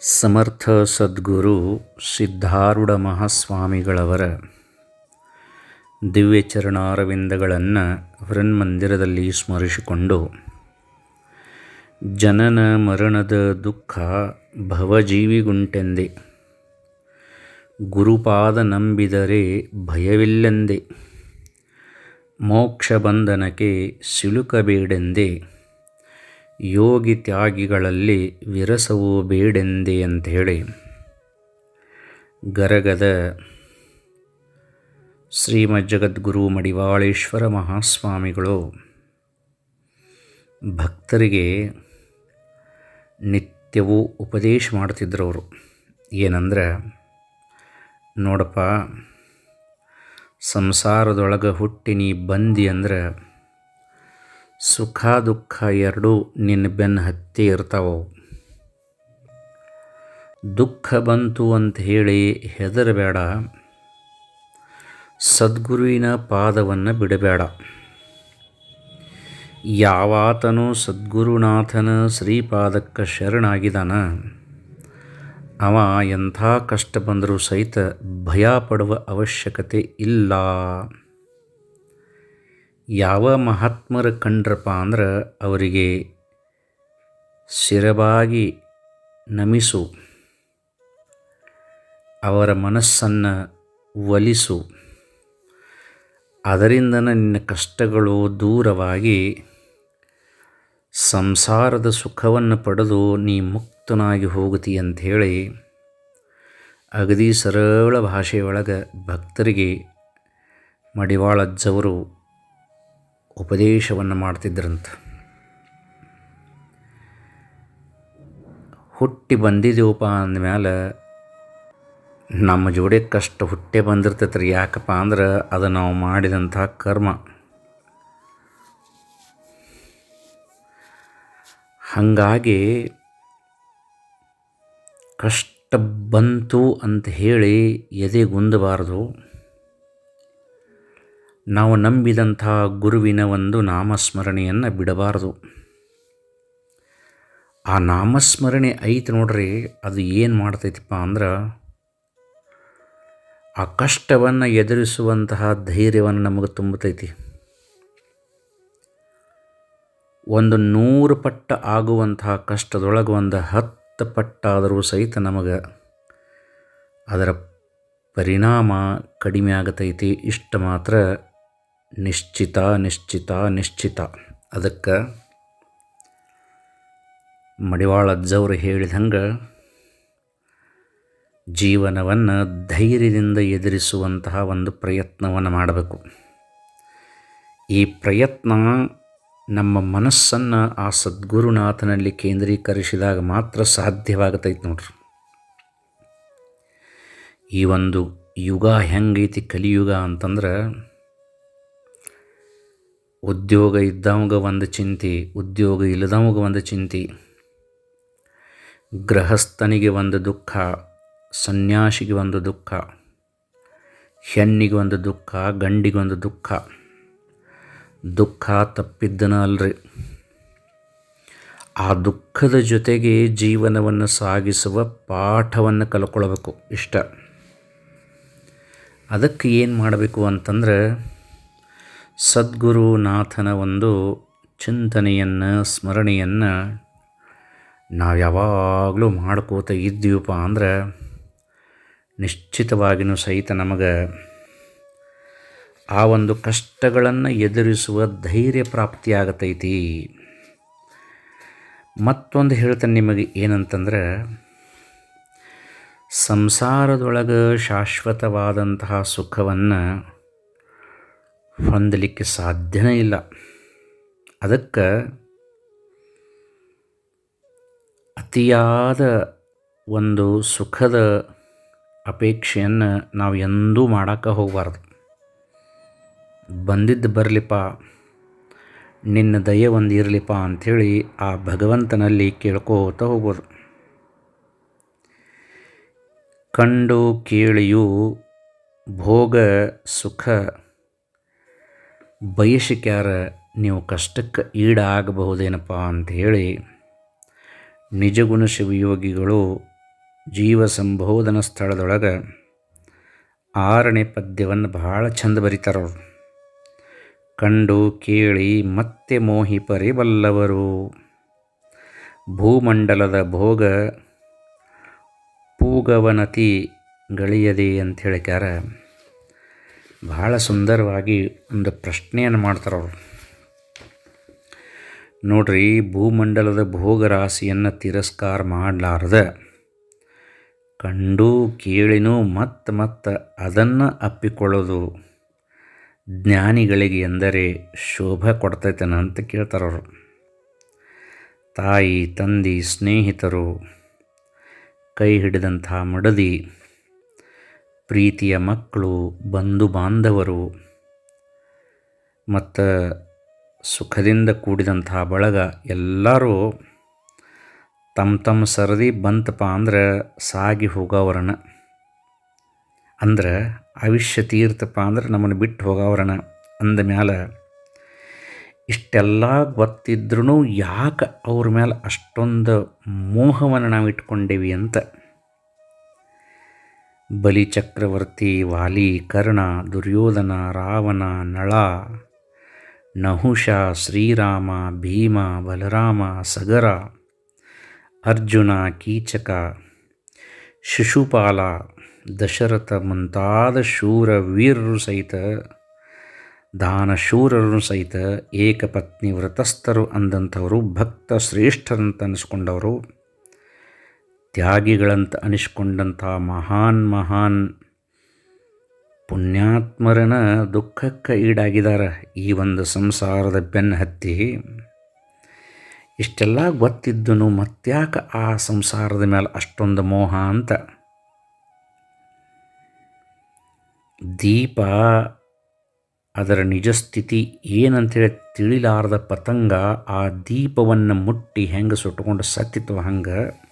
ಸಮರ್ಥ ಸದ್ಗುರು ಸಿದ್ಧಾರೂಢ ಮಹಾಸ್ವಾಮಿಗಳವರ ದಿವ್ಯ ಚರಣಾರವಿಂದಗಳನ್ನು ಹೃನ್ಮಂದಿರದಲ್ಲಿ ಸ್ಮರಿಸಿಕೊಂಡು, ಜನನ ಮರಣದ ದುಃಖ ಭವಜೀವಿಗುಂಟೆಂದೆ, ಗುರುಪಾದ ನಂಬಿದರೆ ಭಯವಿಲ್ಲೆಂದೆ, ಮೋಕ್ಷ ಬಂಧನಕ್ಕೆ ಸಿಲುಕಬೇಡೆಂದೆ. ಯೋಗಿ ತ್ಯಾಗಿಗಳಲ್ಲಿ ವಿರಸವು ಬೇಡೆಂದೆ ಅಂಥೇಳಿ ಗರಗದ ಶ್ರೀಮಜ್ಜಗದ್ಗುರು ಮಡಿವಾಳೇಶ್ವರ ಮಹಾಸ್ವಾಮಿಗಳು ಭಕ್ತರಿಗೆ ನಿತ್ಯವೂ ಉಪದೇಶ ಮಾಡ್ತಿದ್ರು ಅವರು. ಏನಂದ್ರೆ, ನೋಡಪ್ಪ, ಸಂಸಾರದೊಳಗೆ ಹುಟ್ಟಿ ನೀ ಬಂದಿ ಅಂದ್ರೆ ಸುಖ ದುಃಖ ಎರಡೂ ನಿನ್ನ ಬೆನ್ನ ಹತ್ತಿ ಇರ್ತಾವವು. ದುಃಖ ಬಂತು ಅಂತ ಹೇಳಿ ಹೆದರಬೇಡ. ಸದ್ಗುರುವಿನ ಪಾದವನ್ನು ಬಿಡಬೇಡ. ಯಾವಾತನು ಸದ್ಗುರುನಾಥನ ಶ್ರೀಪಾದಕ್ಕೆ ಶರಣಾಗಿದ್ದಾನ ಅವ ಎಂಥ ಕಷ್ಟ ಬಂದರೂ ಸಹಿತ ಭಯ ಪಡುವ ಅವಶ್ಯಕತೆ ಇಲ್ಲ. ಯಾವ ಮಹಾತ್ಮರ ಕಂಡ್ರಪ್ಪ ಅಂದ್ರೆ ಅವರಿಗೆ ಶಿರವಾಗಿ ನಮಿಸು, ಅವರ ಮನಸ್ಸನ್ನು ಒಲಿಸು. ಅದರಿಂದ ನಿನ್ನ ಕಷ್ಟಗಳು ದೂರವಾಗಿ ಸಂಸಾರದ ಸುಖವನ್ನು ಪಡೆದು ನೀ ಮುಕ್ತನಾಗಿ ಹೋಗುತ್ತಿ ಅಂಥೇಳಿ ಅಗದಿ ಸರಳ ಭಾಷೆಯೊಳಗೆ ಭಕ್ತರಿಗೆ ಮಡಿವಾಳಜ್ಜವರು ಉಪದೇಶವನ್ನು ಮಾಡ್ತಿದ್ರಂತ. ಹುಟ್ಟಿ ಬಂದಿದ್ದೀವಪ್ಪ ಅಂದಮೇಲೆ ನಮ್ಮ ಜೋಡಿ ಕಷ್ಟ ಹುಟ್ಟೆ ಬಂದಿರ್ತೈತೆ ರೀ ಯಾಕಪ್ಪ ಅಂದ್ರೆ ಅದು ನಾವು ಮಾಡಿದಂಥ ಕರ್ಮ. ಹಾಗಾಗಿ ಕಷ್ಟ ಬಂತು ಅಂತ ಹೇಳಿ ಎದೆಗುಂದಬಾರದು ನಾವು ನಂಬಿದಂಥ ಗುರುವಿನ ಒಂದು ನಾಮಸ್ಮರಣೆಯನ್ನು ಬಿಡಬಾರದು. ಆ ನಾಮಸ್ಮರಣೆ ಐತೆ ನೋಡ್ರಿ, ಅದು ಏನು ಮಾಡ್ತೈತಿಪ್ಪ ಅಂದ್ರೆ, ಆ ಕಷ್ಟವನ್ನು ಎದುರಿಸುವಂತಹ ಧೈರ್ಯವನ್ನು ನಮಗೆ ತುಂಬತೈತಿ. ಒಂದು ನೂರು ಪಟ್ಟ ಆಗುವಂತಹ ಕಷ್ಟದೊಳಗೆ ಒಂದು ಹತ್ತು ಪಟ್ಟಾದರೂ ಸಹಿತ ನಮಗೆ ಅದರ ಪರಿಣಾಮ ಕಡಿಮೆ ಆಗತೈತಿ. ಇಷ್ಟು ಮಾತ್ರ ನಿಶ್ಚಿತ ನಿಶ್ಚಿತ ನಿಶ್ಚಿತ. ಅದಕ್ಕೆ ಮಡಿವಾಳ ಅಜ್ಜವ್ರು ಹೇಳಿದಂಗೆ ಜೀವನವನ್ನು ಧೈರ್ಯದಿಂದ ಎದುರಿಸುವಂತಹ ಒಂದು ಪ್ರಯತ್ನವನ್ನು ಮಾಡಬೇಕು. ಈ ಪ್ರಯತ್ನ ನಮ್ಮ ಮನಸ್ಸನ್ನು ಆ ಸದ್ಗುರುನಾಥನಲ್ಲಿ ಕೇಂದ್ರೀಕರಿಸಿದಾಗ ಮಾತ್ರ ಸಾಧ್ಯವಾಗತೈತೆ ನೋಡ್ರಿ. ಈ ಒಂದು ಯುಗ ಹೆಂಗೈತಿ ಕಲಿಯುಗ ಅಂತಂದ್ರೆ ಉದ್ಯೋಗ ಇದ್ದವಂಗ ಒಂದು ಚಿಂತೆ, ಉದ್ಯೋಗ ಇಲ್ಲದವಂಗ ಒಂದು ಚಿಂತೆ. ಗೃಹಸ್ಥನಿಗೆ ಒಂದು ದುಃಖ, ಸನ್ಯಾಸಿಗೆ ಒಂದು ದುಃಖ, ಹೆಣ್ಣಿಗೆ ಒಂದು ದುಃಖ, ಗಂಡಿಗೆ ಒಂದು ದುಃಖ. ದುಃಖ ತಪ್ಪಿದ್ದನ ಅಲ್ರಿ. ಆ ದುಃಖದ ಜೊತೆಗೆ ಜೀವನವನ್ನು ಸಾಗಿಸುವ ಪಾಠವನ್ನು ಕಲ್ಕೊಳ್ಬೇಕು ಇಷ್ಟ. ಅದಕ್ಕೆ ಏನು ಮಾಡಬೇಕು ಅಂತಂದ್ರೆ ಸದ್ಗುರುನಾಥನ ಒಂದು ಚಿಂತನೆಯನ್ನು, ಸ್ಮರಣೆಯನ್ನು ನಾವು ಯಾವಾಗಲೂ ಮಾಡ್ಕೋತ ಇದ್ದೀವಪ್ಪ ಅಂದ್ರೆ ನಿಶ್ಚಿತವಾಗಿಯೂ ಸಹಿತ ನಮಗೆ ಆ ಒಂದು ಕಷ್ಟಗಳನ್ನು ಎದುರಿಸುವ ಧೈರ್ಯ ಪ್ರಾಪ್ತಿಯಾಗತೈತಿ ಮತ್ತೊಂದು ಹೇಳ್ತೇನೆ ನಿಮಗೆ ಏನಂತಂದ್ರೆ, ಸಂಸಾರದೊಳಗೆ ಶಾಶ್ವತವಾದಂತಹ ಸುಖವನ್ನು ಹೊಂದಲಿಕ್ಕೆ ಸಾಧ್ಯನೇ ಇಲ್ಲ. ಅದಕ್ಕೆ ಅತಿಯಾದ ಒಂದು ಸುಖದ ಅಪೇಕ್ಷೆಯನ್ನು ನಾವು ಎಂದೂ ಮಾಡೋಕ್ಕೆ ಹೋಗಬಾರ್ದು. ಬಂದಿದ್ದು ಬರಲಿಪ್ಪ, ನಿನ್ನ ದಯೆ ಒಂದು ಇರಲಿಪ್ಪ ಅಂಥೇಳಿ ಆ ಭಗವಂತನಲ್ಲಿ ಕೇಳ್ಕೋತ ಹೋಗೋದು. ಕಂಡು ಕೇಳಿಯು ಭೋಗ ಸುಖ ಬಯಸಿಕ್ಯಾರ ನೀವು ಕಷ್ಟಕ್ಕೆ ಈಡಾಗಬಹುದೇನಪ್ಪ ಅಂಥೇಳಿ ನಿಜಗುಣ ಶಿವಯೋಗಿಗಳು ಜೀವ ಸಂಬೋಧನ ಸ್ಥಳದೊಳಗೆ ಆರನೇ ಪದ್ಯವನ್ನು ಭಾಳ ಚಂದ ಬರೀತಾರವ್ರು ಕಂಡು ಕೇಳಿ ಮತ್ತೆ ಮೋಹಿ ಪರಿಬಲ್ಲವರು. ಭೂಮಂಡಲದ ಭೋಗ ಪೂಗವನತಿ ಗಳಿಯದೆ ಅಂತ ಹೇಳಿಕ್ಯಾರ ಬಹಳ ಸುಂದರವಾಗಿ ಒಂದು ಪ್ರಶ್ನೆಯನ್ನು ಮಾಡ್ತಾರವರು ನೋಡ್ರಿ, ಭೂಮಂಡಲದ ಭೋಗರಾಶಿಯನ್ನು ತಿರಸ್ಕಾರ ಮಾಡಲಾರ್ದ ಕಂಡು ಕೇಳಿನೂ ಮತ್ತೆ ಮತ್ತೆ ಅದನ್ನು ಅಪ್ಪಿಕೊಳ್ಳೋದು ಜ್ಞಾನಿಗಳಿಗೆ ಎಂದರೆ ಶೋಭೆ ಕೊಡ್ತೈತೇನ ಅಂತ ಕೇಳ್ತಾರವರು ತಾಯಿ, ತಂದೆ, ಸ್ನೇಹಿತರು ಕೈ ಹಿಡಿದಂಥ ಮಡದಿ ಪ್ರೀತಿಯ ಮಕ್ಕಳು, ಬಂಧು ಬಾಂಧವರು, ಮತ್ತು ಸುಖದಿಂದ ಕೂಡಿದಂತಹ ಬಳಗ ಎಲ್ಲರೂ ತಮ್ಮ ತಮ್ಮ ಸರದಿ ಬಂತಪ್ಪ ಅಂದ್ರೆ ಸಾಗಿ ಹೋಗವರಣ. ಅಂದ್ರೆ ಆಯುಷ್ಯ ತೀರ್ತಪ್ಪ ಅಂದ್ರೆ ನಮ್ಮನ್ನು ಬಿಟ್ಟು ಹೋಗವರಣ. ಅಂದ ಮ್ಯಾಲೆ ಇಷ್ಟೆಲ್ಲ ಗೊತ್ತಿದ್ರೂ ಯಾಕೆ ಅವ್ರ ಮೇಲೆ ಅಷ್ಟೊಂದು ಮೋಹವನ್ನು ನಾವು ಇಟ್ಕೊಂಡೇವಿ ಅಂತ ಬಲಿ ಚಕ್ರವರ್ತಿ, ವಾಲಿ, ಕರ್ಣ, ದುರ್ಯೋಧನ, ರಾವಣ, ನಳ, ನಹುಷ, ಶ್ರೀರಾಮ, ಭೀಮ, ಬಲರಾಮ, ಸಗರ, ಅರ್ಜುನ, ಕೀಚಕ, ಶಿಶುಪಾಲ, ದಶರಥ ಮುಂತಾದ ಶೂರ ವೀರರು ಸಹಿತ, ದಾನಶೂರರು ಸಹಿತ ಏಕಪತ್ನಿ ವ್ರತಸ್ಥರು ಅಂದಂಥವರು ಭಕ್ತ ಶ್ರೇಷ್ಠರಂತ ಅನಿಸ್ಕೊಂಡವರು. ತ್ಯಾಗಿಗಳಂತ ಅನಿಸ್ಕೊಂಡಂಥ ಮಹಾನ್ ಮಹಾನ್ ಪುಣ್ಯಾತ್ಮರನ ದುಃಖಕ್ಕೆ ಈಡಾಗಿದ್ದಾರೆ ಈ ಒಂದು ಸಂಸಾರದ ಬೆನ್ನು ಹತ್ತಿ ಇಷ್ಟೆಲ್ಲ ಗೊತ್ತಿದ್ದನು ಮತ್ತ್ಯಾಕೆ ಆ ಸಂಸಾರದ ಮೇಲೆ ಅಷ್ಟೊಂದು ಮೋಹ ಅಂತ. ದೀಪ, ಅದರ ನಿಜ ಸ್ಥಿತಿ ಏನಂತೇಳಿ ತಿಳಿಲಾರದ ಪತಂಗ ಆ ದೀಪವನ್ನು ಮುಟ್ಟಿ ಹೆಂಗೆ ಸುಟ್ಟುಕೊಂಡು ಸತ್ತಿತ್ತು ಹಂಗೆ.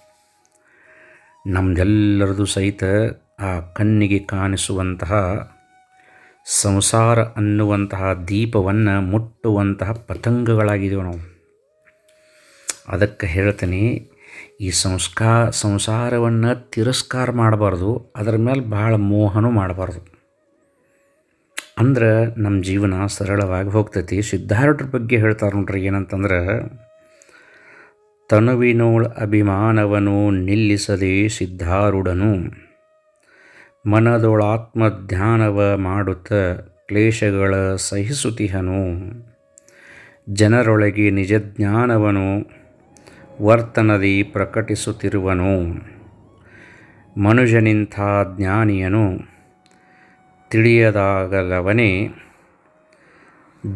ನಮ್ಮದೆಲ್ಲರದು ಸಹಿತ ಆ ಕಣ್ಣಿಗೆ ಕಾಣಿಸುವಂತಹ, ಸಂಸಾರ ಅನ್ನುವಂತಹ ದೀಪವನ್ನು ಮುಟ್ಟುವಂತಹ ಪತಂಗಗಳಾಗಿದ್ದೇವೆ ನಾವು. ಅದಕ್ಕೆ ಹೇಳ್ತೀನಿ, ಈ ಸಂಸ್ಕಾ, ಸಂಸಾರವನ್ನು ತಿರಸ್ಕಾರ ಮಾಡಬಾರ್ದು, ಅದರ ಮೇಲೆ ಭಾಳ ಮೋಹನೂ ಮಾಡಬಾರ್ದು. ಅಂದ್ರೆ ನಮ್ಮ ಜೀವನ ಸರಳವಾಗಿ ಹೋಗ್ತೈತಿ. ಸಿದ್ಧಾರ್ಥರ ಬಗ್ಗೆ ಹೇಳ್ತಾರೆ ನೋಡ್ರಿ ಏನಂತಂದ್ರೆ ತನುವಿನೋಳ ಅಭಿಮಾನವನು ನಿಲ್ಲಿಸದೆ ಸಿದ್ಧಾರುಡನು ಮನದೊಳಾತ್ಮಧ್ಯಾನವ ಮಾಡುತ್ತ ಕ್ಲೇಶಗಳ ಸಹಿಸುತಿಹನು. ಜನರೊಳಗೆ ನಿಜಜ್ಞಾನವನು ವರ್ತನದಿ ಪ್ರಕಟಿಸುತ್ತಿರುವನು. ಮನುಜನಿಂಥ ಜ್ಞಾನಿಯನು ತಿಳಿಯದಾಗಲವನೇ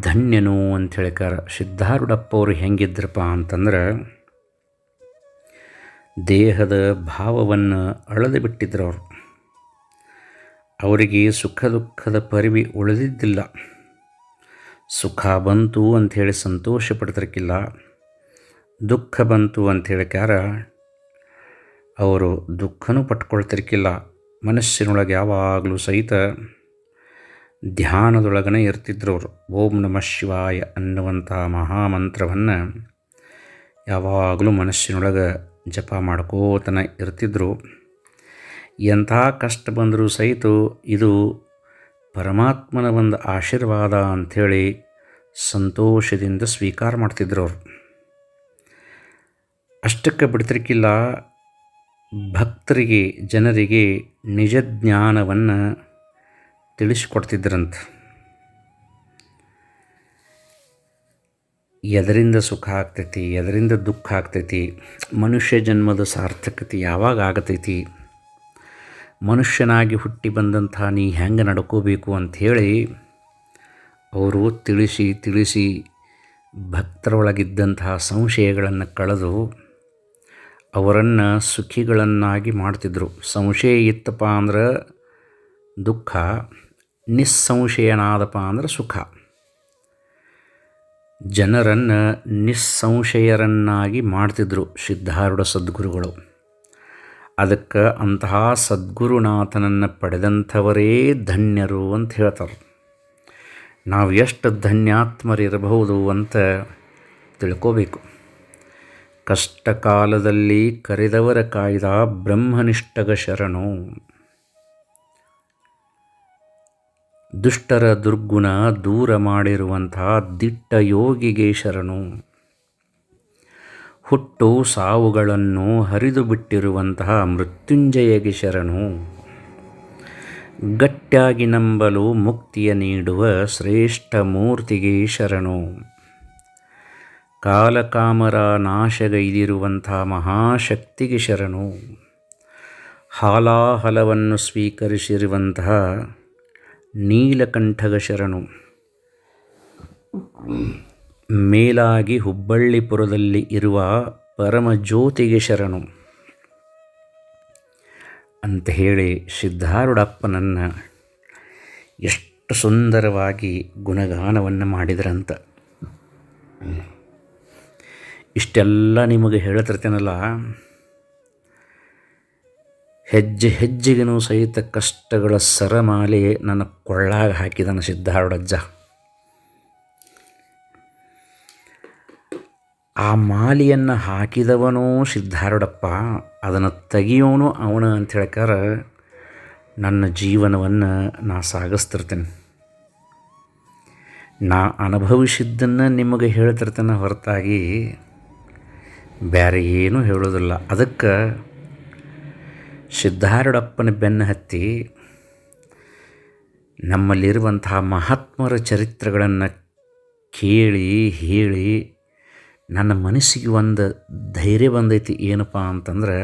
ಧನ್ಯನು ಅಂತ ಹೇಳ್ಕಾರ ಸಿದ್ಧಾರೂಢಪ್ಪ ಅವರು ಹೆಂಗಿದ್ರಪ್ಪ ಅಂತಂದ್ರೆ ದೇಹದ ಭಾವವನ್ನು ಅಳದು ಬಿಟ್ಟಿದ್ರು ಅವರು ಅವರಿಗೆ ಸುಖ ದುಃಖದ ಪರಿವಿ ಉಳಿದಿದ್ದಿಲ್ಲ. ಸುಖ ಬಂತು ಅಂಥೇಳಿ ಸಂತೋಷ ಪಡ್ತಿರಕ್ಕಿಲ್ಲ ದುಃಖ ಬಂತು ಅಂಥೇಳಿ ಕ್ಯಾರ ಅವರು ದುಃಖನೂ ಪಟ್ಕೊಳ್ತಿರ್ಕಿಲ್ಲ. ಮನಸ್ಸಿನೊಳಗೆ ಯಾವಾಗಲೂ ಸಹಿತ ಧ್ಯಾನದೊಳಗನೆ ಇರ್ತಿದ್ರು ಅವರು ಓಂ ನಮಃ ಶಿವಾಯ ಅನ್ನುವಂಥ ಮಹಾಮಂತ್ರವನ್ನು ಯಾವಾಗಲೂ ಮನಸ್ಸಿನೊಳಗೆ ಜಪ ಮಾಡ್ಕೋತನ ಇರ್ತಿದ್ರು. ಎಂಥ ಕಷ್ಟ ಬಂದರೂ ಸಹಿತ ಇದು ಪರಮಾತ್ಮನ ಒಂದು ಆಶೀರ್ವಾದ ಅಂಥೇಳಿ ಸಂತೋಷದಿಂದ ಸ್ವೀಕಾರ ಮಾಡ್ತಿದ್ರು ಅವರು. ಅಷ್ಟಕ್ಕೆ ಬಿಡ್ತಿರ್ಕಿಲ್ಲ, ಭಕ್ತರಿಗೆ, ಜನರಿಗೆ ನಿಜ ಜ್ಞಾನವನ್ನು ತಿಳಿಸಿಕೊಡ್ತಿದ್ರಂತ. ಎದರಿಂದ ಸುಖ ಆಗ್ತೈತಿ, ಎದರಿಂದ ದುಃಖ ಆಗ್ತೈತಿ, ಮನುಷ್ಯ ಜನ್ಮದ ಸಾರ್ಥಕತೆ ಯಾವಾಗ ಆಗತೈತಿ? ಮನುಷ್ಯನಾಗಿ ಹುಟ್ಟಿ ಬಂದಂಥ ನೀ ಹೆಂಗೆ ನಡ್ಕೋಬೇಕು ಅಂಥೇಳಿ ಅವರು ತಿಳಿಸಿ ತಿಳಿಸಿ ಭಕ್ತರೊಳಗಿದ್ದಂತಹ ಸಂಶಯಗಳನ್ನು ಕಳೆದು ಅವರನ್ನು ಸುಖಿಗಳನ್ನಾಗಿ ಮಾಡ್ತಿದ್ರು. ಸಂಶಯ ಇತ್ತಪ್ಪ ಅಂದ್ರೆ ದುಃಖ, ನಿಸ್ಸಂಶಯನಾದಪ್ಪ ಅಂದ್ರೆ ಸುಖ. ಜನರನ್ನು ನಿಸ್ಸಂಶಯರನ್ನಾಗಿ ಮಾಡ್ತಿದ್ರು ಸಿದ್ಧಾರೂಢ ಸದ್ಗುರುಗಳು. ಅದಕ್ಕೆ ಅಂತಹ ಸದ್ಗುರುನಾಥನನ್ನು ಪಡೆದಂಥವರೇ ಧನ್ಯರು ಅಂತ ಹೇಳ್ತಾರೆ. ನಾವು ಎಷ್ಟು ಧನ್ಯಾತ್ಮರಿರಬಹುದು ಅಂತ ತಿಳ್ಕೋಬೇಕು. ಕಷ್ಟ ಕಾಲದಲ್ಲಿ ಕರೆದವರ ಕಾಯ್ದ ಬ್ರಹ್ಮನಿಷ್ಠಗ ಶರಣು. ದುಷ್ಟರ ದುರ್ಗುಣ ದೂರ ಮಾಡಿರುವಂತಹ ದಿಟ್ಟ ಯೋಗಿಗೆ ಶರಣು. ಹುಟ್ಟು ಸಾವುಗಳನ್ನು ಹರಿದು ಬಿಟ್ಟಿರುವಂತಹ ಮೃತ್ಯುಂಜಯಗೆ ಶರಣು. ಗಟ್ಟಿಯಾಗಿ ನಂಬಲು ಮುಕ್ತಿಯ ನೀಡುವ ಶ್ರೇಷ್ಠ ಮೂರ್ತಿಗೆ ಶರಣು. ಕಾಲಕಾಮರ ನಾಶಗೈದಿರುವಂಥ ಮಹಾಶಕ್ತಿಗೆ ಶರಣು. ಹಾಲಾಹಲವನ್ನು ಸ್ವೀಕರಿಸಿರುವಂತಹ ನೀಲಕಂಠಗ ಶರಣು ಮೇಲಾಗಿ ಹುಬ್ಬಳ್ಳಿಪುರದಲ್ಲಿ ಇರುವ ಪರಮಜ್ಯೋತಿಗೆ ಶರಣು ಅಂತ ಹೇಳಿ ಸಿದ್ಧಾರೂಢಪ್ಪನನ್ನು ಎಷ್ಟು ಸುಂದರವಾಗಿ ಗುಣಗಾನವನ್ನು ಮಾಡಿದ್ರಂತ. ಇಷ್ಟೆಲ್ಲ ನಿಮಗೆ ಹೇಳ್ತಿರ್ತೇನಲ್ಲ ಹೆಜ್ಜೆ ಹೆಜ್ಜೆಗೂ ಸಹಿತ ಕಷ್ಟಗಳ ಸರಮಾಲೆ ನನ್ನ ಕೊಳ್ಳಾಗ ಹಾಕಿದನ ಸಿದ್ಧಾರೂಢಜ್ಜ. ಆ ಮಾಲೆಯನ್ನು ಹಾಕಿದವನೋ ಸಿದ್ಧಾರೂಢಪ್ಪ, ಅದನ್ನು ತೆಗಿಯೋನು ಅವನ ಅಂತ ಹೇಳ್ಕಾರ ನನ್ನ ಜೀವನವನ್ನು ನಾ ಸಾಗಿಸ್ತಿರ್ತೇನೆ. ನಾ ಅನುಭವಿಸಿದ್ದನ್ನು ನಿಮಗೆ ಹೇಳ್ತಿರ್ತೇನೆ ಹೊರತಾಗಿ ಬೇರೆ ಏನೂ ಹೇಳೋದಿಲ್ಲ. ಅದಕ್ಕೆ ಸಿದ್ಧಾರೂಢಪ್ಪನ ಬೆನ್ನು ಹತ್ತಿ ನಮ್ಮಲ್ಲಿರುವಂತಹ ಮಹಾತ್ಮರ ಚರಿತ್ರೆಗಳನ್ನು ಕೇಳಿ, ಹೇಳಿ ನನ್ನ ಮನಸ್ಸಿಗೆ ಒಂದು ಧೈರ್ಯ ಬಂದೈತಿ ಏನಪ್ಪ ಅಂತಂದ್ರೆ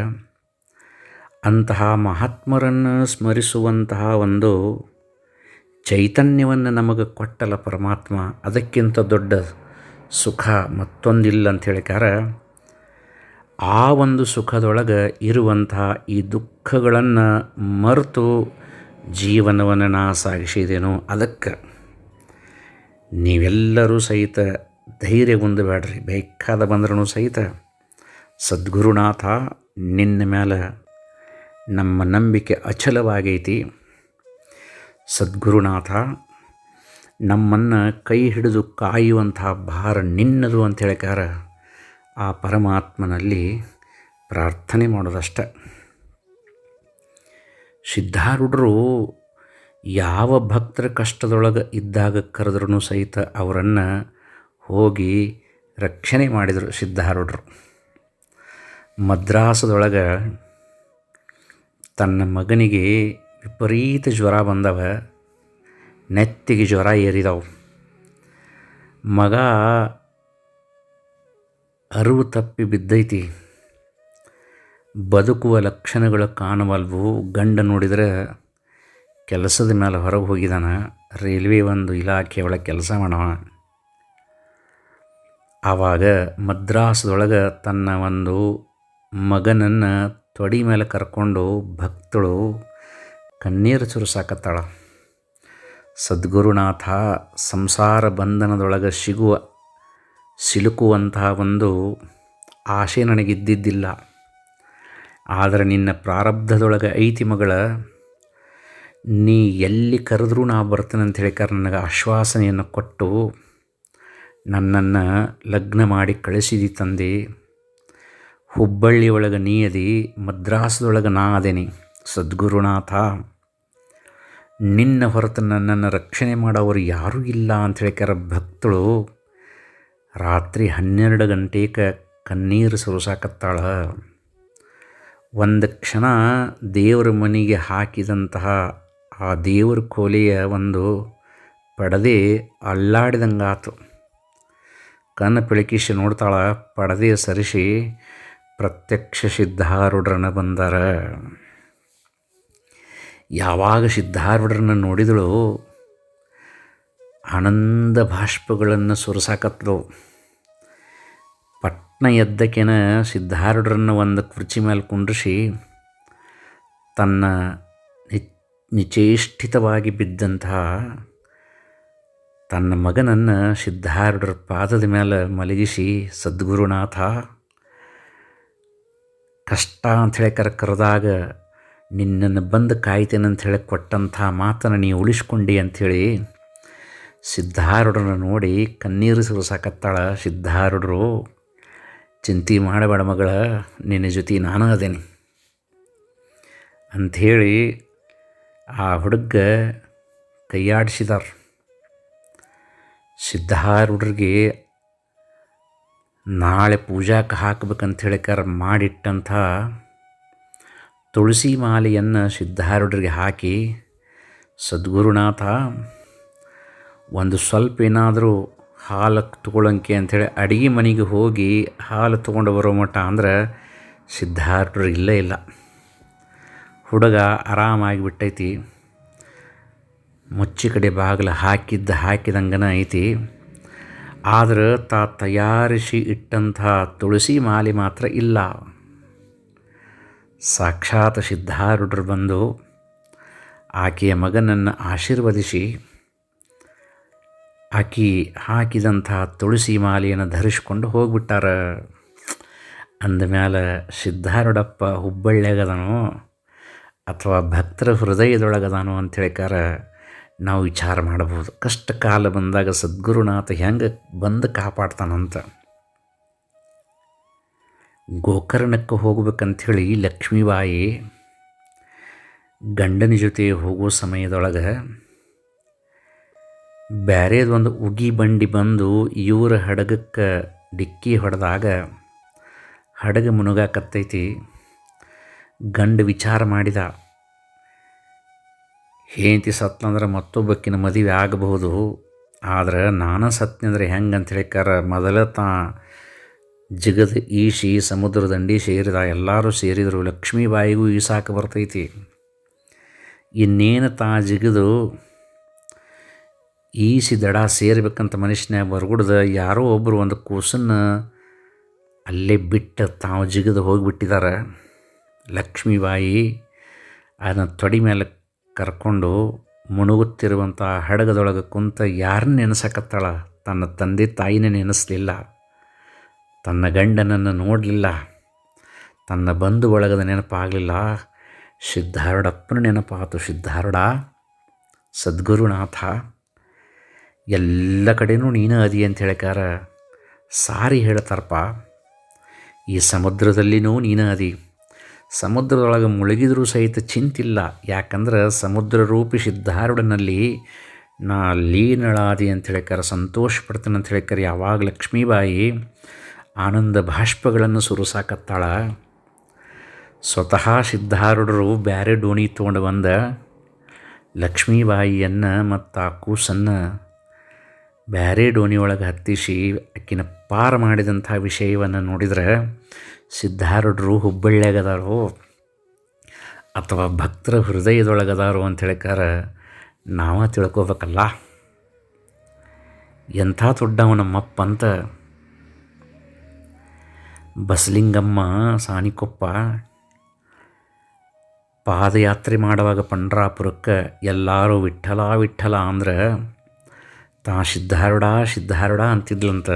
ಅಂತಹ ಮಹಾತ್ಮರನ್ನು ಸ್ಮರಿಸುವಂತಹ ಒಂದು ಚೈತನ್ಯವನ್ನು ನಮಗೆ ಕೊಟ್ಟಲ್ಲ ಪರಮಾತ್ಮ. ಅದಕ್ಕಿಂತ ದೊಡ್ಡ ಸುಖ ಮತ್ತೊಂದಿಲ್ಲ ಅಂತ ಹೇಳಿಕಾರ ಆ ಒಂದು ಸುಖದೊಳಗೆ ಇರುವಂತಹ ಈ ದುಃಖಗಳನ್ನು ಮರೆತು ಜೀವನವನ್ನು ನಾ ಸಾಗಿಸಿದೇನೋ ಅದಕ್ಕೆ ನೀವೆಲ್ಲರೂ ಸಹಿತ ಧೈರ್ಯ ಹೊಂದಬೇಡ್ರಿ. ಬೇಕಾದ ಬಂದ್ರೂ ಸಹಿತ ಸದ್ಗುರುನಾಥ ನಿನ್ನ ಮೇಲೆ ನಮ್ಮ ನಂಬಿಕೆ ಅಚಲವಾಗೈತಿ. ಸದ್ಗುರುನಾಥ, ನಮ್ಮನ್ನು ಕೈ ಹಿಡಿದು ಕಾಯುವಂಥ ಭಾರ ನಿನ್ನದು ಅಂತ ಹೇಳಿಕಾರ ಆ ಪರಮಾತ್ಮನಲ್ಲಿ ಪ್ರಾರ್ಥನೆ ಮಾಡೋದಷ್ಟ. ಸಿದ್ಧಾರೂಢರು ಯಾವ ಭಕ್ತರ ಕಷ್ಟದೊಳಗೆ ಇದ್ದಾಗ ಕರೆದ್ರೂ ಸಹಿತ ಅವರನ್ನು ಹೋಗಿ ರಕ್ಷಣೆ ಮಾಡಿದರು ಸಿದ್ಧಾರೂಢರು. ಮದ್ರಾಸದೊಳಗೆ ತನ್ನ ಮಗನಿಗೆ ವಿಪರೀತ ಜ್ವರ ಬಂದವ, ನೆತ್ತಿಗೆ ಜ್ವರ ಏರಿದವು. ಮಗ ಅರಿವು ತಪ್ಪಿ ಬಿದ್ದೈತಿ. ಬದುಕುವ ಲಕ್ಷಣಗಳು ಕಾಣವಲ್ವು? ಗಂಡ ನೋಡಿದರೆ ಕೆಲಸದ ಮೇಲೆ ಹೊರಗೆ ಹೋಗಿದ್ದಾನೆ ರೈಲ್ವೆ ಒಂದು ಇಲಾಖೆ ಒಳಗೆ ಕೆಲಸ ಮಾಡವ. ಆವಾಗ ಮದ್ರಾಸದೊಳಗೆ ತನ್ನ ಒಂದು ಮಗನನ್ನು ತೊಡಿ ಮೇಲೆ ಕರ್ಕೊಂಡು ಭಕ್ತಳು ಕಣ್ಣೀರು ಚುರುಸಾಕತ್ತಾಳ ಸದ್ಗುರುನಾಥ ಸಂಸಾರ ಬಂಧನದೊಳಗೆ ಸಿಗುವ ಸಿಲುಕುವಂತಹ ಒಂದು ಆಶೆ ನನಗಿದ್ದಿದ್ದಿಲ್ಲ. ಆದರೆ ನಿನ್ನ ಪ್ರಾರಬ್ಧದೊಳಗೆ ಐತಿ ಮಗಳ, ನೀ ಎಲ್ಲಿ ಕರೆದ್ರೂ ನಾ ಬರ್ತೇನೆ ಅಂತ ಹೇಳಿಕಾರ ನನಗೆ ಆಶ್ವಾಸನೆಯನ್ನು ಕೊಟ್ಟು ನನ್ನನ್ನು ಲಗ್ನ ಮಾಡಿ ಕಳಿಸಿದಿ ತಂದೆ. ಹುಬ್ಬಳ್ಳಿ ಒಳಗೆ ನೀ ಅದಿ, ಮದ್ರಾಸದೊಳಗೆ ನಾ ಅದೇನಿ. ಸದ್ಗುರುನಾಥ, ನಿನ್ನ ಹೊರತು ನನ್ನನ್ನು ರಕ್ಷಣೆ ಮಾಡೋರು ಯಾರೂ ಇಲ್ಲ ಅಂತ ಹೇಳಿಕಾರ ಭಕ್ತಳು ರಾತ್ರಿ ಹನ್ನೆರಡು ಗಂಟೆಗೆ ಕಣ್ಣೀರು ಸುರಿಸಾಕತ್ತಾಳ ಒಂದು ಕ್ಷಣ ದೇವರ ಮನೆಗೆ ಹಾಕಿದಂತಹ ಆ ದೇವರ ಕೋಲಿಯ ಒಂದು ಪಡದೆ ಅಲ್ಲಾಡಿದಂಗಾತು. ಕಣ್ಣು ಪಿಳಕಿಸಿ ನೋಡ್ತಾಳ, ಪಡದೆ ಸರಿಸಿ ಪ್ರತ್ಯಕ್ಷ ಸಿದ್ಧಾರೂಢರನ್ನ ಬಂದಾರ. ಯಾವಾಗ ಸಿದ್ಧಾರೂಢರನ್ನ ನೋಡಿದಳು, ಆನಂದ ಬಾಷ್ಪಗಳನ್ನು ಸುರಿಸಾಕತ್ಲು ಪಟ್ನ ಎದ್ದಕ್ಕೇನ ಸಿದ್ಧಾರೂಢರನ್ನು ಒಂದು ಕುರ್ಚಿ ಮೇಲೆ ಕುಂಡ್ರಿಸಿ ತನ್ನ ನಿಚೇಷ್ಟಿತವಾಗಿ ಬಿದ್ದಂತಹ ತನ್ನ ಮಗನನ್ನು ಸಿದ್ಧಾರೂಢರ ಪಾದದ ಮೇಲೆ ಮಲಗಿಸಿ, ಸದ್ಗುರುನಾಥ ಕಷ್ಟ ಅಂಥೇಳಿ ಕರ, ಕರೆದಾಗ ನಿನ್ನನ್ನು ಬಂದು ಕಾಯ್ತೇನೆ ಹೇಳಿ ಕೊಟ್ಟಂಥ ಮಾತನ್ನು ನೀ ಉಳಿಸ್ಕೊಂಡಿ ಅಂಥೇಳಿ ಸಿದ್ಧಾರೂಢರನ್ನು ನೋಡಿ ಕಣ್ಣೀರು ಸುರಿಸಾಕತ್ತಾಳ ಸಿದ್ಧಾರೂಢರು. ಚಿಂತೆ ಮಾಡಬೇಡ ಮಗಳ, ನಿನ್ನ ಜೊತೆ ನಾನು ಅದೇನಿ. ಅಂಥೇಳಿ ಆ ಹುಡುಗ ಕೈಯಾಡಿಸಿದಾರ. ಸಿದ್ಧಾರೂಢರಿಗೆ ನಾಳೆ ಪೂಜಾಕ್ಕೆ ಹಾಕ್ಬೇಕಂತ ಮಾಡಿಟ್ಟಂಥ ತುಳಸಿ ಮಾಲೆಯನ್ನು ಸಿದ್ಧಾರುಡ್ರಿಗೆ ಹಾಕಿ, ಸದ್ಗುರುನಾಥ, ಒಂದು ಸ್ವಲ್ಪ ಏನಾದರೂ ಹಾಲು ತೊಗೊಳಂಕೆ ಅಂಥೇಳಿ ಅಡುಗೆ ಮನೆಗೆ ಹೋಗಿ ಹಾಲು ತೊಗೊಂಡು ಬರೋ ಮಟ್ಟ ಅಂದ್ರೆ ಸಿದ್ಧಾರ್ಥರು ಇಲ್ಲೇ ಇಲ್ಲ. ಹುಡುಗ ಆರಾಮಾಗಿ ಬಿಟ್ಟೈತಿ. ಮುಚ್ಚಿ ಕಡೆ ಬಾಗಿಲು ಹಾಕಿದ್ದ ಹಾಕಿದಂಗನ ಐತಿ. ಆದ್ರೆ ತಾ ತಯಾರಿಸಿ ಇಟ್ಟಂಥ ತುಳಸಿ ಮಾಲೆ ಮಾತ್ರ ಇಲ್ಲ. ಸಾಕ್ಷಾತ್ ಸಿದ್ಧಾರೂಢರು ಬಂದು ಆಕೆಯ ಮಗನನ್ನು ಆಶೀರ್ವದಿಸಿ ಆಕೆ ಹಾಕಿದಂಥ ತುಳಸಿ ಮಾಲೆಯನ್ನು ಧರಿಸ್ಕೊಂಡು ಹೋಗ್ಬಿಟ್ಟಾರ. ಅಂದಮ್ಯಾಲ ಸಿದ್ಧಾರೂಢಪ್ಪ ಹುಬ್ಬಳ್ಳಿಯಾಗದನೋ ಅಥವಾ ಭಕ್ತರ ಹೃದಯದೊಳಗದಾನೋ ಅಂಥೇಳಿಕಾರ ನಾವು ವಿಚಾರ ಮಾಡಬಹುದು. ಕಷ್ಟ ಕಾಲ ಬಂದಾಗ ಸದ್ಗುರುನಾಥ ಹೆಂಗೆ ಬಂದು ಕಾಪಾಡ್ತಾನಂತ. ಗೋಕರ್ಣಕ್ಕೆ ಹೋಗ್ಬೇಕಂಥೇಳಿ ಲಕ್ಷ್ಮೀಬಾಯಿ ಗಂಡನ ಜೊತೆ ಹೋಗೋ ಸಮಯದೊಳಗೆ ಬ್ಯಾರೇದೊಂದು ಉಗಿ ಬಂಡಿ ಬಂದು ಇವರ ಹಡಗಕ್ಕೆ ಡಿಕ್ಕಿ ಹೊಡೆದಾಗ ಹಡಗ ಮುನುಗಾಕತ್ತೈತಿ ಗಂಡ ವಿಚಾರ ಮಾಡಿದ ಹೇಂತಿ ಸತ್ನಂದ್ರೆ ಮತ್ತೊಬ್ಬಕ್ಕಿನ ಮದುವೆ ಆಗಬಹುದು, ಆದ್ರೆ ನಾನು ಸತ್ನಂದ್ರೆ ಹೆಂಗೆ ಅಂತ ಹೇಳಿಕಾರ ಮೊದಲ ತಾ ಜಗದ ಈಶಿ ಸಮುದ್ರ ದಂಡಿ ಸೇರಿದ, ಎಲ್ಲರೂ ಸೇರಿದರು, ಲಕ್ಷ್ಮೀಬಾಯಿಗೂ ಈಸಾಕ ಬರ್ತೈತಿ. ಇನ್ನೇನು ತಾ ಜಿಗದು ಈಸಿ ದಡ ಸೇರ್ಬೇಕಂತ ಮನುಷ್ಯನ ಬರ್ಗುಡ್ದ ಯಾರೋ ಒಬ್ಬರು ಒಂದು ಕೂಸನ್ನು ಅಲ್ಲೇ ಬಿಟ್ಟು ತಾವು ಜಿಗಿದು ಹೋಗಿಬಿಟ್ಟಿದ್ದಾರೆ ಲಕ್ಷ್ಮೀಬಾಯಿ ಅದನ್ನು ತೊಡಿ ಮೇಲೆ ಕರ್ಕೊಂಡು ಮುಣುಗುತ್ತಿರುವಂಥ ಹಡಗದೊಳಗೆ ಕುಂತ ಯಾರನ್ನ ನೆನೆಸಕತ್ತಾಳ? ತನ್ನ ತಂದೆ ತಾಯಿನ ನೆನೆಸಲಿಲ್ಲ. ತನ್ನ ಗಂಡನನ್ನು ನೋಡಲಿಲ್ಲ. ತನ್ನ ಬಂಧು ಒಳಗದ ನೆನಪಾಗಲಿಲ್ಲ. ಸಿದ್ಧಾರೂಢಪ್ಪನ ನೆನಪಾತು. ಸಿದ್ಧಾರೂಢ, ಸದ್ಗುರುನಾಥ ಎಲ್ಲ ಕಡೆನೂ ನೀನು ಅದಿ ಅಂತ ಹೇಳಕಾರ ಸಾರಿ ಹೇಳ್ತಾರಪ್ಪ. ಈ ಸಮುದ್ರದಲ್ಲಿನೂ ನೀನು ಅದಿ. ಸಮುದ್ರದೊಳಗೆ ಮುಳುಗಿದರೂ ಸಹಿತ ಚಿಂತಿಲ್ಲ. ಯಾಕಂದ್ರೆ ಸಮುದ್ರ ರೂಪಿ ಸಿದ್ಧಾರುಡನಲ್ಲಿ ನಾ ಲೀನಳಾದಿ ಅಂತ ಹೇಳಕಾರ ಸಂತೋಷ ಪಡ್ತೇನೆ ಅಂತ ಹೇಳಕಾರ ಯಾವಾಗ ಲಕ್ಷ್ಮೀಬಾಯಿ ಆನಂದ ಬಾಷ್ಪಗಳನ್ನು ಸುರುಸಾಕತ್ತಾಳ. ಸ್ವತಃ ಸಿದ್ಧಾರುಡರು ಬ್ಯಾರೆ ಡೋಣಿ ತೊಗೊಂಡು ಬಂದ ಲಕ್ಷ್ಮೀಬಾಯಿಯನ್ನು ಮತ್ತು ಆ ಕೂಸನ್ನು ಬ್ಯಾರೆ ಡೋಣಿಯೊಳಗೆ ಹತ್ತಿಸಿ ಆಕಿನ ಪಾರ ಮಾಡಿದಂಥ ವಿಷಯವನ್ನು ನೋಡಿದರೆ ಸಿದ್ಧಾರೂಢರು ಹುಬ್ಬಳ್ಳಿಯಾಗದಾರೋ ಅಥವಾ ಭಕ್ತರ ಹೃದಯದೊಳಗದಾರೋ ಅಂತ ಹೇಳಿಕಾರ ನಾವ ತಿಳ್ಕೊಬೇಕಲ್ಲ. ಎಂಥ ದೊಡ್ಡವ ನಮ್ಮಪ್ಪ ಅಂತ ಬಸಲಿಂಗಮ್ಮ, ಸಾಣಿಕೊಪ್ಪ ಪಾದಯಾತ್ರೆ ಮಾಡುವಾಗ ಪಂಡ್ರಾಪುರಕ್ಕೆ ಎಲ್ಲರೂ ವಿಠಲ ವಿಠಲ ಅಂದ್ರೆ ತಾ ಸಿದ್ಧಾರೂಢ ಸಿದ್ಧಾರೂಢ ಅಂತಿದ್ಲಂತ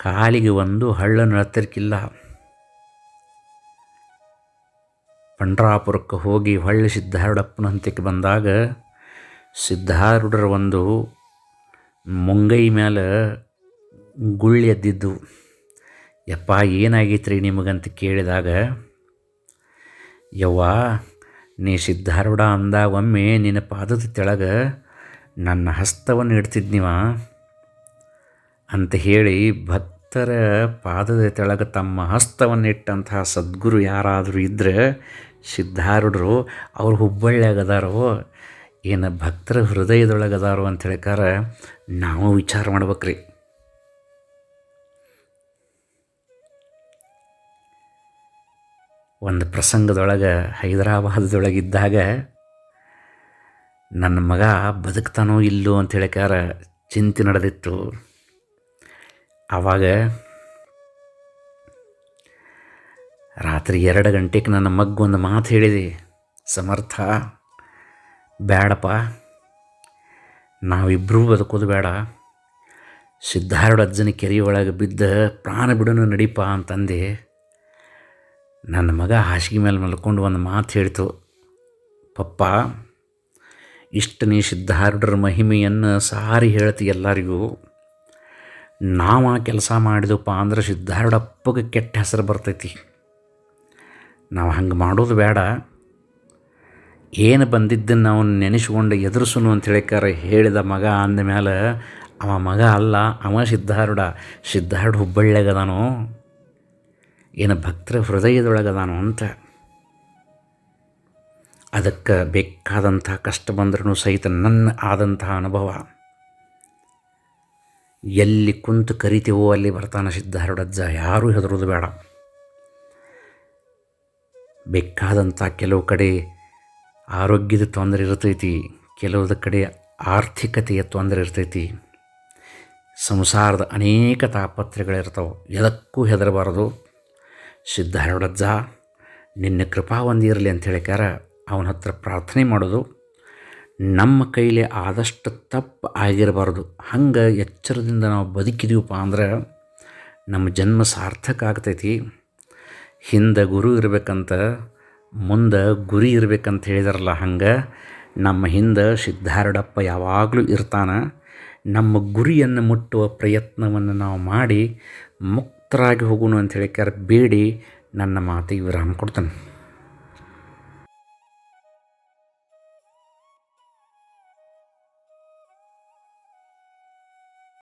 ಕಾಲಿಗೆ ಒಂದು ಹಳ್ಳ ನಳತಿರ್ಕಿಲ್ಲ ಪಂಡ್ರಾಪುರಕ್ಕೆ ಹೋಗಿ ಹೊಳ್ಳಿ ಸಿದ್ಧಾರೂಢಪ್ಪನ ಹಂತಕ್ಕೆ ಬಂದಾಗ ಸಿದ್ಧಾರೂಢರ ಒಂದು ಮುಂಗೈ ಮೇಲೆ ಗುಳ್ಳಿ ಎದ್ದಿದ್ದು. ಯಪ್ಪ, ಏನಾಗೈತ್ರಿ ನಿಮಗಂತ ಕೇಳಿದಾಗ? ಯವ್ವ, ನೀ ಸಿದ್ಧಾರೂಢ ಅಂದಾಗ ಒಮ್ಮೆ ನಿನ್ನ ಪಾದದ ತೆಳಗೆ ನನ್ನ ಹಸ್ತವನ್ನು ಇಡ್ತಿದ್ನಿವ? ಅಂತ ಹೇಳಿ ಭಕ್ತರ ಪಾದದ ತೆಳಗೆ ತಮ್ಮ ಹಸ್ತವನ್ನಿಟ್ಟಂತಹ ಸದ್ಗುರು ಯಾರಾದರೂ ಇದ್ದರೆ ಸಿದ್ಧಾರೂಢರು, ಅವ್ರು ಹುಬ್ಬಳ್ಳಿಯಾಗದಾರೋ, ಏನು ಭಕ್ತರ ಹೃದಯದೊಳಗದಾರೋ ಅಂತ ಹೇಳಿಕಾರ, ನಾವು ವಿಚಾರ ಮಾಡ್ಬೇಕ್ರಿ. ಒಂದು ಪ್ರಸಂಗದೊಳಗೆ ಹೈದರಾಬಾದದೊಳಗಿದ್ದಾಗ ನನ್ನ ಮಗ ಬದುಕ್ತಾನೋ ಇಲ್ಲೋ ಅಂತ ಹೇಳಕ್ಕಾರ ಚಿಂತೆ ನಡೆದಿತ್ತು. ಆವಾಗ ರಾತ್ರಿ ಎರಡು ಗಂಟೆಗೆ ನನ್ನ ಮಗ್ಗೊಂದು ಮಾತು ಹೇಳಿದೆ. ಸಮರ್ಥ ಬೇಡಪ್ಪ ನಾವಿಬ್ಬರೂ ಬದುಕೋದು ಬೇಡ. ಸಿದ್ಧಾರೂಢ ಅಜ್ಜನ ಕೆರೆಯೊಳಗೆ ಬಿದ್ದ ಪ್ರಾಣ ಬಿಡೋನು ನಡೀಪ ಅಂತಂದೆ. ನನ್ನ ಮಗ ಹಾಸಿಗೆ ಮೇಲೆ ಮಲ್ಕೊಂಡು ಒಂದು ಮಾತು ಹೇಳ್ತು. ಪಪ್ಪ ಇಷ್ಟು ನೀ ಸಿದ್ಧಾರೂಢರ ಮಹಿಮೆಯನ್ನು ಸಾರಿ ಹೇಳ್ತಿ ಎಲ್ಲರಿಗೂ. ನಾವು ಆ ಕೆಲಸ ಮಾಡಿದಪ್ಪ ಅಂದ್ರೆ ಸಿದ್ಧಾರೂಢಪ್ಪಗೆ ಕೆಟ್ಟ ಹೆಸರು ಬರ್ತೈತಿ. ನಾವು ಹಂಗೆ ಮಾಡೋದು ಬೇಡ. ಏನು ಬಂದಿದ್ದನ್ನು ಅವನು ನೆನೆಸ್ಕೊಂಡು ಎದುರಿಸುನು ಅಂತ ಹೇಳಿಕಾರ ಹೇಳಿದ ಮಗ ಅಂದಮೇಲೆ ಅವ ಮಗ ಅಲ್ಲ, ಅವ ಸಿದ್ಧಾರೂಢ. ಸಿದ್ಧಾರೂಢ ಹುಬ್ಬಳ್ಳಿಯಾಗದಾನೋ ಏನು ಭಕ್ತರ ಹೃದಯದೊಳಗದಾನೋ ಅಂತ. ಅದಕ್ಕೆ ಬೇಕಾದಂಥ ಕಷ್ಟ ಬಂದ್ರೂ ಸಹಿತ ನನ್ನ ಆದಂತಹ ಅನುಭವ. ಎಲ್ಲಿ ಕುಂತು ಕರಿತೀವೋ ಅಲ್ಲಿ ಬರ್ತಾನೆ ಸಿದ್ಧಾರೂಢಜ್ಜ ಯಾರೂ ಹೆದರೋದು ಬೇಡ. ಬೇಕಾದಂಥ ಕೆಲವು ಕಡೆ ಆರೋಗ್ಯದ ತೊಂದರೆ ಇರ್ತೈತಿ, ಕೆಲವುದ ಕಡೆ ಆರ್ಥಿಕತೆಯ ತೊಂದರೆ ಇರ್ತೈತಿ. ಸಂಸಾರದ ಅನೇಕ ತಾಪತ್ರೆಗಳಿರ್ತಾವೆ ಎದಕ್ಕೂ ಹೆದರಬಾರದು. ಸಿದ್ಧಾರೂಢಜ್ಜ ನಿನ್ನ ಕೃಪಾ ಒಂದಿರಲಿ ಅಂತ ಹೇಳಿಕಾರ ಅವನ ಹತ್ರ ಪ್ರಾರ್ಥನೆ ಮಾಡೋದು, ನಮ್ಮ ಕೈಲಿ ಆದಷ್ಟು ತಪ್ಪು ಆಗಿರಬಾರ್ದು. ಹಂಗೆ ಎಚ್ಚರದಿಂದ ನಾವು ಬದುಕಿದೀವಪ್ಪ ಅಂದ್ರೆ ನಮ್ಮ ಜನ್ಮ ಸಾರ್ಥಕ ಆಗ್ತೈತಿ. ಹಿಂದೆ ಗುರು ಇರಬೇಕಂತ, ಮುಂದೆ ಗುರಿ ಇರಬೇಕಂತ ಹೇಳಿದಾರಲ್ಲ ಹಂಗೆ, ನಮ್ಮ ಹಿಂದೆ ಸಿದ್ಧಾರೂಢಪ್ಪ ಯಾವಾಗಲೂ ಇರ್ತಾನೆ. ನಮ್ಮ ಗುರಿಯನ್ನು ಮುಟ್ಟುವ ಪ್ರಯತ್ನವನ್ನು ನಾವು ಮಾಡಿ ಮುಕ್ತರಾಗಿ ಹೋಗೋಣ ಅಂತ ಹೇಳಿಕಾರ ಬೇಡಿ ನನ್ನ ಮಾತಿಗೆ ವಿರಾಮ ಕೊಡ್ತಾನೆ.